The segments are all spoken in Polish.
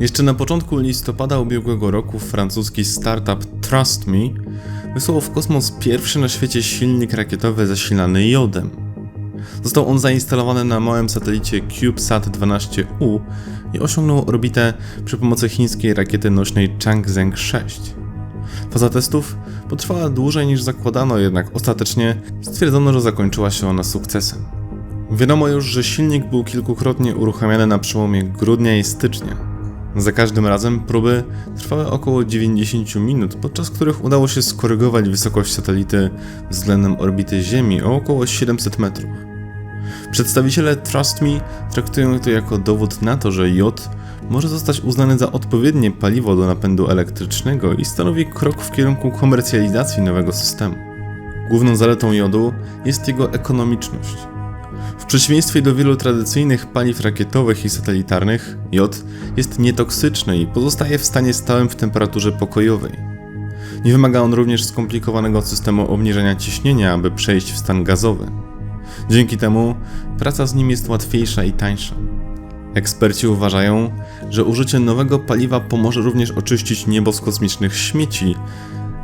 Jeszcze na początku listopada ubiegłego roku francuski startup Trust Me wysłał w kosmos pierwszy na świecie silnik rakietowy zasilany jodem. Został on zainstalowany na małym satelicie CubeSat 12U i osiągnął orbitę przy pomocy chińskiej rakiety nośnej Changzheng 6. Faza testów potrwała dłużej niż zakładano, jednak ostatecznie stwierdzono, że zakończyła się ona sukcesem. Wiadomo już, że silnik był kilkukrotnie uruchamiany na przełomie grudnia i stycznia. Za każdym razem próby trwały około 90 minut, podczas których udało się skorygować wysokość satelity względem orbity Ziemi o około 700 metrów. Przedstawiciele Trust Me traktują to jako dowód na to, że jod może zostać uznany za odpowiednie paliwo do napędu elektrycznego i stanowi krok w kierunku komercjalizacji nowego systemu. Główną zaletą jodu jest jego ekonomiczność. Przeciwieństwie do wielu tradycyjnych paliw rakietowych i satelitarnych, jod jest nietoksyczny i pozostaje w stanie stałym w temperaturze pokojowej. Nie wymaga on również skomplikowanego systemu obniżenia ciśnienia, aby przejść w stan gazowy. Dzięki temu praca z nim jest łatwiejsza i tańsza. Eksperci uważają, że użycie nowego paliwa pomoże również oczyścić niebo z kosmicznych śmieci,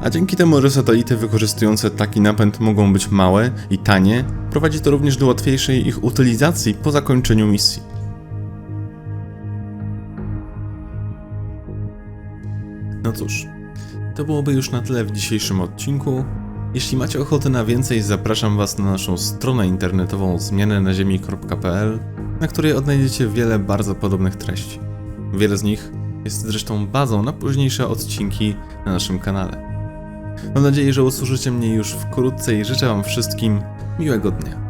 a dzięki temu, że satelity wykorzystujące taki napęd mogą być małe i tanie, prowadzi to również do łatwiejszej ich utylizacji po zakończeniu misji. No cóż, to byłoby już na tyle w dzisiejszym odcinku. Jeśli macie ochotę na więcej, zapraszam Was na naszą stronę internetową zmianęnaziemi.pl, na której odnajdziecie wiele bardzo podobnych treści. Wiele z nich jest zresztą bazą na późniejsze odcinki na naszym kanale. Mam nadzieję, że usłyszycie mnie już wkrótce i życzę Wam wszystkim miłego dnia.